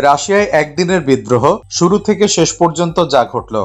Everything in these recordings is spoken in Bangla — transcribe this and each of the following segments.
রাশিয়ায় একদিনের বিদ্রোহ শুরু থেকে শেষ পর্যন্ত যা ঘটল।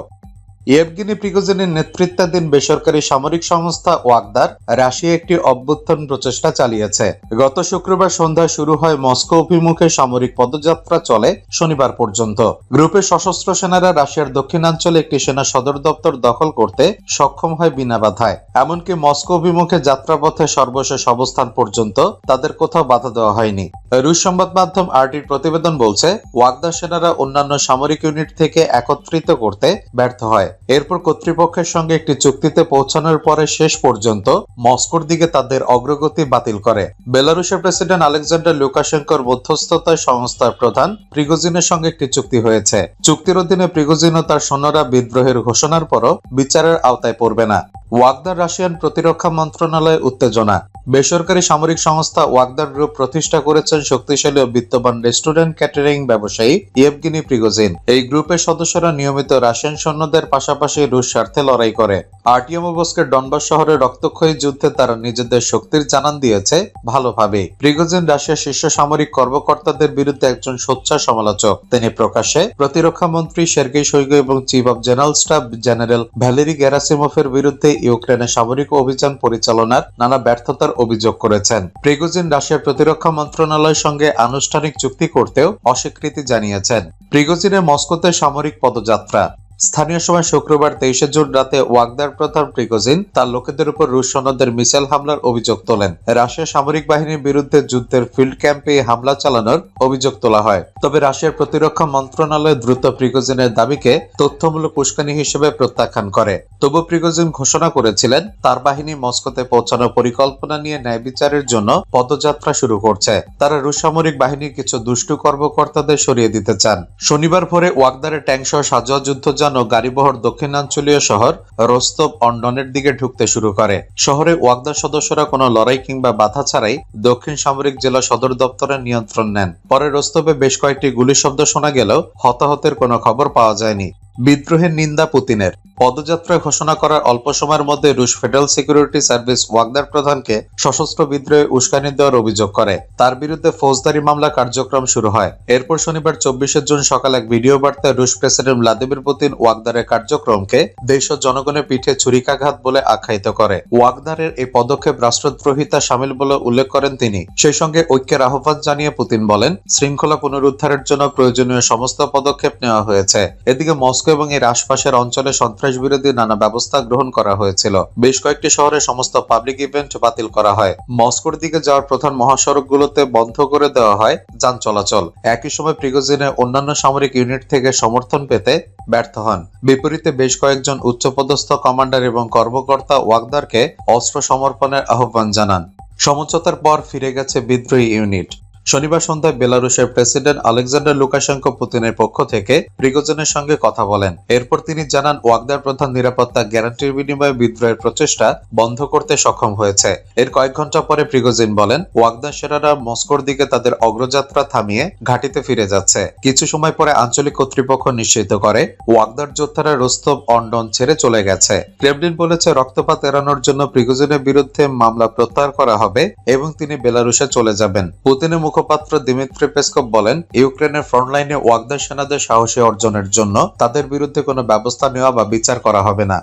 ইয়েভগিনি প্রিগোজিনের নেতৃত্বাধীন বেসরকারি সামরিক সংস্থা ওয়াগদার রাশিয়া একটি অভ্যুত্থান প্রচেষ্টা চালিয়েছে। গত শুক্রবার সন্ধ্যায় শুরু হয় মস্কো অভিমুখে সামরিক পদযাত্রা চলে শনিবার পর্যন্ত। গ্রুপের সশস্ত্র সেনারা রাশিয়ার দক্ষিণাঞ্চলে একটি সেনা সদর দপ্তর দখল করতে সক্ষম হয় বিনা বাধায়। এমনকি মস্কো অভিমুখে যাত্রাপথে সর্বশেষ অবস্থান পর্যন্ত তাদের কোথাও বাধা দেওয়া হয়নি। রুশ সংবাদ মাধ্যম আরটির প্রতিবেদন বলছে ওয়াগদা সেনারা অন্যান্য সামরিক ইউনিট থেকে একত্রিত করতে ব্যর্থ হয়। এরপর কর্তৃপক্ষের সঙ্গে একটি চুক্তিতে পৌঁছানোর পরে শেষ পর্যন্ত মস্কোর দিকে তাদের অগ্রগতি বাতিল করে। বেলারুশের প্রেসিডেন্ট আলেকজান্ডার লুকাশেঙ্কর মধ্যস্থতায় সংস্থার প্রধান প্রিগোজিনের সঙ্গে একটি চুক্তি হয়েছে। চুক্তির অধীনে প্রিগোজিন ও তার সৈন্যরা বিদ্রোহের ঘোষণার পরও বিচারের আওতায় পড়বে না। ওয়াগদার রাশিয়ান প্রতিরক্ষা মন্ত্রণালয়ে উত্তেজনা। বেসরকারি সামরিক সংস্থা ওয়াগদার গ্রুপ প্রতিষ্ঠা করেছেন শক্তিশালী ও বিত্তবান রেস্টুরেন্ট ক্যাটারিং ব্যবসায়ী ইয়েভগিনি প্রিগোজিন। এই গ্রুপের সদস্যরা নিয়মিত রাশিয়ান সৈন্যদের পাশাপাশি রুশ স্বার্থে লড়াই করে। আর্টিয়ামোবস্কের ডনবাস শহরে রক্তক্ষয়ী যুদ্ধে তারা নিজেদের শক্তির জানান দিয়েছে ভালোভাবে। প্রিগোজিন রাশিয়ার শীর্ষ সামরিক কর্মকর্তাদের বিরুদ্ধে একজন সোচ্চা সমালোচক। তিনি প্রকাশ্যে প্রতিরক্ষা মন্ত্রী সের্গেই শৈগু এবং chief of general staff general Valery গ্যারাসিমোফের বিরুদ্ধে ইউক্রেনের সামরিক অভিযান পরিচালনার নানা ব্যর্থতার অভিযোগ করেছেন। প্রিগোজিন রাশিয়ার প্রতিরক্ষা মন্ত্রণালয়ের সঙ্গে আনুষ্ঠানিক চুক্তি করতেও অস্বীকৃতি জানিয়েছেন। প্রিগোজিনের মস্কোতে সামরিক পদযাত্রা। স্থানীয় সময় শুক্রবার তেইশে জুন রাতে ওয়াগদার প্রধান প্রিগোজিন তার লোকেদের উপর রুশ সৈন্যদের মিসাইল হামলার অভিযোগ তোলেন। রাশিয়া সামরিক বাহিনীর বিরুদ্ধে যুদ্ধের ফিল্ড ক্যাম্পে হামলা চালানোর অভিযোগ তোলা হয়। তবে রাশিয়ার প্রতিরক্ষা মন্ত্রণালয় দ্রুত প্রিগোজিনের দাবিকে তথ্যমূলক উস্কানি হিসেবে প্রত্যাখ্যান করে। তবু প্রিগোজিন ঘোষণা করেছিলেন, তার বাহিনী মস্কোতে পৌঁছানোর পরিকল্পনা নিয়ে ন্যায় বিচারের জন্য পদযাত্রা শুরু করছে। তারা রুশ সামরিক বাহিনীর কিছু দুষ্টু কর্মকর্তাদের সরিয়ে দিতে চান। শনিবার ভোরে ওয়াগদারে ট্যাঙ্ক সহ সাজোয়া যুদ্ধযান ও গাড়িবহর দক্ষিণাঞ্চলীয় শহর রোস্তব অন্ডনের দিকে ঢুকতে শুরু করে। শহরে ওয়াগদার সদস্যরা কোনো লড়াই কিংবা বাধা ছাড়াই দক্ষিণ সামরিক জেলা সদর দপ্তরের নিয়ন্ত্রণ নেন। পরে রোস্তবে বেশ কয়েকটি গুলি শব্দ শোনা গেলেও হতাহতের কোনো খবর পাওয়া যায়নি। বিদ্রোহের নিন্দা পুতিনের। পদযাত্রা ঘোষণা করার অল্প সময়ের মধ্যে রুশ ফেডারেল সিকিউরিটি সার্ভিস ওয়াগদার প্রধানকে সশস্ত্র বিদ্রোহে উস্কানি দেওয়ার অভিযোগ করে। তার বিরুদ্ধে ফৌজদারি মামলা কার্যক্রম শুরু হয়। এরপর শনিবার চব্বিশে জুন সকাল এক ভিডিও বার্তায় রুশ প্রেসিডেন্ট ভ্লাদিমির পুতিন ওয়াগদারের কার্যক্রমকে দেশ ও জনগণের পিঠে ছুরিকাঘাত বলে আখ্যায়িত করে। ওয়াগদারের এই পদক্ষেপ রাষ্ট্রদ্রোহিতা সামিল বলে উল্লেখ করেন তিনি। সেই সঙ্গে ঐক্যের আহ্বান জানিয়ে পুতিন বলেন, শৃঙ্খলা পুনরুদ্ধারের জন্য প্রয়োজনীয় সমস্ত পদক্ষেপ নেওয়া হয়েছে। এদিকে মস্কো এবং এর আশপাশের অঞ্চলে সন্ত্রাস বিরোধী নানা ব্যবস্থা গ্রহণ করা হয়েছিল। বেশ কয়েকটি শহরে সমস্ত পাবলিক ইভেন্ট বাতিল করা হয়। মস্কোর দিকে যাওয়ার প্রধান মহাসড়কগুলোতে বন্ধ করে দেওয়া হয় যান চলাচল। একই সময় প্রিগোজিনে অন্যান্য সামরিক ইউনিট থেকে সমর্থন পেতে ব্যর্থ হন। বিপরীতে বেশ কয়েকজন উচ্চপদস্থ কমান্ডার এবং কর্মকর্তা ওয়াগদারকে অস্ত্র সমর্পণের আহ্বান জানান। সমঝোতার পর ফিরে গেছে বিদ্রোহী ইউনিট। শনিবার সন্ধ্যায় বেলারুশের প্রেসিডেন্ট আলেকজান্ডার লুকাশেঙ্কো পুতিনের পক্ষ থেকে প্রিগোজনের সঙ্গে কথা বলেন। এরপর তিনি জানান ওয়াগদার প্রধান নিরাপত্তা গ্যারান্টির বিনিময়ে বিদ্রোহের প্রচেষ্টা বন্ধ করতে সক্ষম হয়েছে। এর কয়েক ঘণ্টা পরে প্রিগোজিন বলেন ওয়াগদার সেনারা মস্কোর দিকে তাদের অগ্রযাত্রা থামিয়ে ঘাটিতে ফিরে যাচ্ছে। কিছু সময় পরে আঞ্চলিক কর্তৃপক্ষ নিশ্চিত করে ওয়াগদার যোদ্ধারা রোস্তব অন্ডন ছেড়ে চলে গেছে। ক্রেমলিন বলেছে, রক্তপাত এড়ানোর জন্য প্রিগোজিনের বিরুদ্ধে মামলা প্রত্যাহার করা হবে এবং তিনি বেলারুশে চলে যাবেন। পুতিনের মুখপাত্র দিমিত্রি পেসকপ বলেন, ইউক্রেনের ফ্রন্টলাইনে ওয়াগদার সেনাদের সাহসী অর্জনের জন্য তাদের বিরুদ্ধে কোনো ব্যবস্থা নেওয়া বা বিচার করা হবে না।